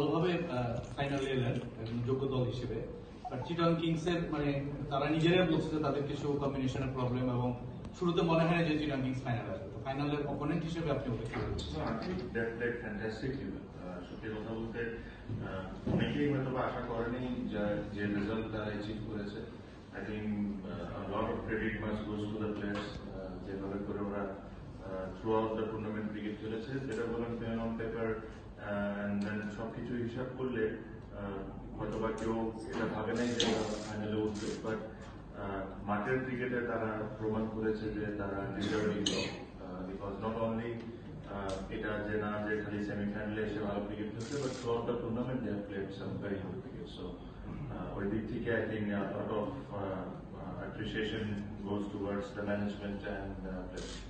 ভালোভাবে ফাইনালে এলেন যোগ্য দল হিসেবে চিটন কিংস এর মানে তারা নিজেরাই বলছে যে তাদের কিছু কম্বিনেশনের প্রবলেম এবং শুরুতে মনে হয় যে চিটন কিংস ফাইনালে আসবে ফাইনালের অপোনেন্ট হিসেবে আপনি ওদের কি বলছেন? No, I think that that fantastic level. Uh, কথা বলতে অনেকেই হয়তো আশা করেনি যে রেজাল্ট তারা অ্যাচিভ করেছে I think lot of credit must goes to the players যেভাবে করে ওরা throughout the tournament cricket খেলেছে যেটা বলেন অন পেপার অ্যান্ড দেন সব হিসাব করলে হয়তো বা কেউ এটা ভাবে নাই যে ফাইনালে উঠবে বাট মাঠের ক্রিকেটে তারা প্রমাণ করেছে যে তারা ডিজার্ভিং বিকজ নট অনলি এটা যে না, যে খালি সেমিফাইনালে এসে ভালো ক্রিকেট খেলছে but throughout the tournament they have played some very good cricket so ওই দিক থেকে I think lot of appreciation goes towards the management and players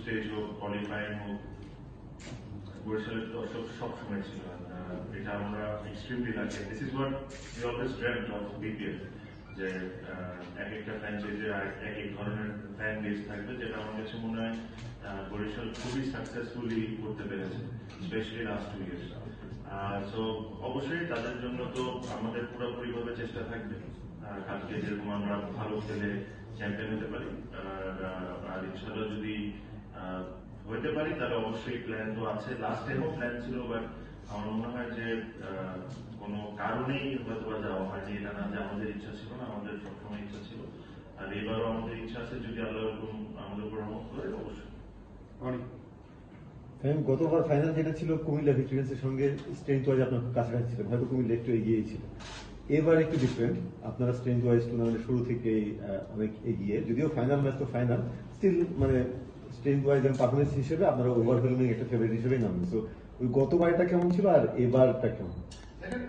stage হোক হোক বরিশালের দর্শক ছিল। এটা আমরা এক্সট্রিমলি লাগে this is we always of BPL যে এক একটা এক এক ধরনের ফ্যান বেস থাকবে, যেটা আমার কাছে মনে হয় বরিশাল খুবই সাকসেসফুলি করতে পেরেছে specially last two years so অবশ্যই তাদের জন্য তো আমাদের পুরোপুরি ভাবে চেষ্টা থাকবে। কালকে যেরকম আমরা ভালো খেলে চ্যাম্পিয়ন হতে পারি আর, ইনশাল্লাহ যদি হইতে পারি তাহলে অবশ্যই প্ল্যান তো আছে। লাস্ট টাইমও প্ল্যান ছিল বাট আমার মনে হয় যে কোনো কারণেই হয়তো যাওয়া হয়নি। এটা না যে আমাদের ইচ্ছা ছিল না আমাদের সবসময় ইচ্ছা ছিল। আর এবারও আমাদের ইচ্ছা আছে যদি আল্লাহ এরকম আমাদের উপর রহমত করে অবশ্যই। গতবার ফাইনাল যেটা ছিল কুমিল্লা ভিক্টোরিয়ান্সের সঙ্গে স্ট্রেংথ ওয়াইজ আপনার কাছাকাছি ছিল হয়তো কুমিল্লা একটু এগিয়েই ছিল এবার একটু ডিফারেন্ট আপনারা স্ট্রেংথ ওয়াইজ টুর্নামেন্টের শুরু থেকে অনেক এগিয়ে। যদিও ফাইনাল ম্যাচ তো ফাইনাল স্টিল মানে স্ট্রেংথ ওয়াইজ এবং পারফরমেন্স হিসেবে আপনারা ওভারওয়েলমিং একটা ফেভারিট হিসেবেই নামবেন। সো ওই গতবারটা কেমন ছিল আর এবারটা কেমন? দেখেন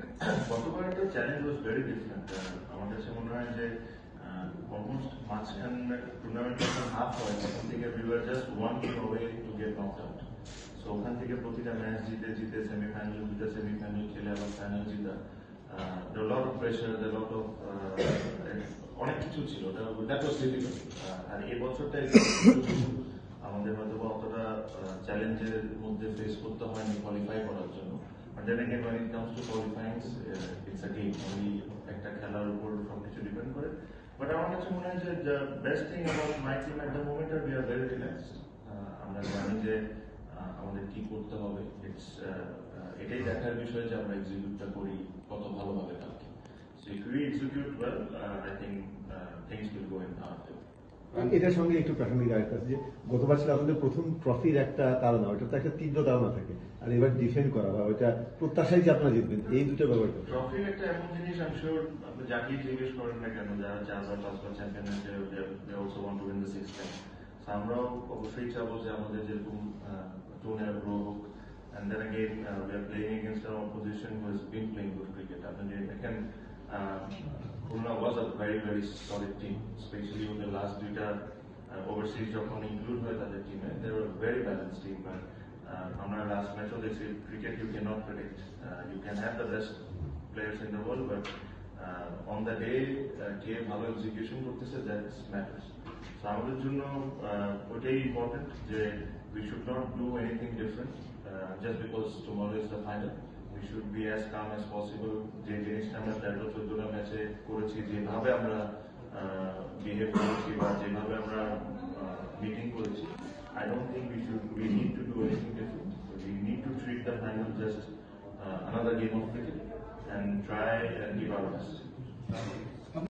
গতবার চ্যালেঞ্জ ওয়াজ ভেরি ডিফারেন্ট আমার কাছে মনে হয় যে অলমোস্ট মাঝখান টুর্নামেন্ট যখন হাফ হয়, তখন থেকে we were just one game away to get knock out so ওখান থেকে প্রতিটা ম্যাচ জিতে জিতে সেমিফাইনাল জিতে সেমিফাইনাল খেলে আবার final Jita. Lot of pressure lot of অনেক কিছু ছিল। দ্যাট ওয়াজ ডিফিকাল্ট আর এই বছরটা আমাদের হয়তো বা অতটা চ্যালেঞ্জের মধ্যে ফেস করতে হয়নি কোয়ালিফাই করার জন্য। To qualifying, uh, it's a game. একটা খেলার উপর সবকিছু ডিপেন্ড করে। বাট আমার মনে হয় যে best thing about my team moment R we are very relaxed আমরা জানি যে আমাদের কি করতে হবে? ইটস এটাই দেখার বিষয় যে আমরা এক্সিকিউটটা করি কত ভালোভাবে কালকে। So if we execute well I think things will go in our এটার সঙ্গে একটু প্রাসঙ্গিক আরেকটা আছে যে গতবার ছিল আপনাদের প্রথম ট্রফির একটা তাড়না ওটা তো একটা তীব্র তাড়না থাকে। আর এবার ডিফেন্ড করা বা ওইটা প্রত্যাশাই যে আপনারা জিতবেন এই দুটো ব্যাপার তো। ট্রফি একটা এমন জিনিস আমি শিওর আপনি যাকেই জিজ্ঞেস করেন না কেন যারা চারবার পাঁচবার চ্যাম্পিয়ন হয়েছে they also want to win the six time আমরাও অবশ্যই চাবো যে আমাদের যেরকম টোনের গ্রো হোক and then again uh, we are playing against an opposition who has been playing good cricket আপনি যে দেখেন Khulna was a very very solid team especially with the last দুইটা ওভারসিজ যখন ইনক্লুড হয় তাদের টিমে they were a very balanced team but uh, আমরা last ম্যাচও দেখছি cricket you can not predict you can have the best players in the world, but uh, on the day uh, কে ভালো execution করতেছে that's matters so আমাদের জন্য uh, ওটাই important যে we should not do anything different just because tomorrow is the final we should be as calm as possible যে জিনিসটা আমরা তেরো চোদ্দটা ম্যাচে করেছি যেভাবে আমরা বিহেভ করেছি বা যেভাবে আমরা মিটিং করেছি I don't think we should we need to do anything different we need to treat the final just uh, another game of cricket and try and give our best.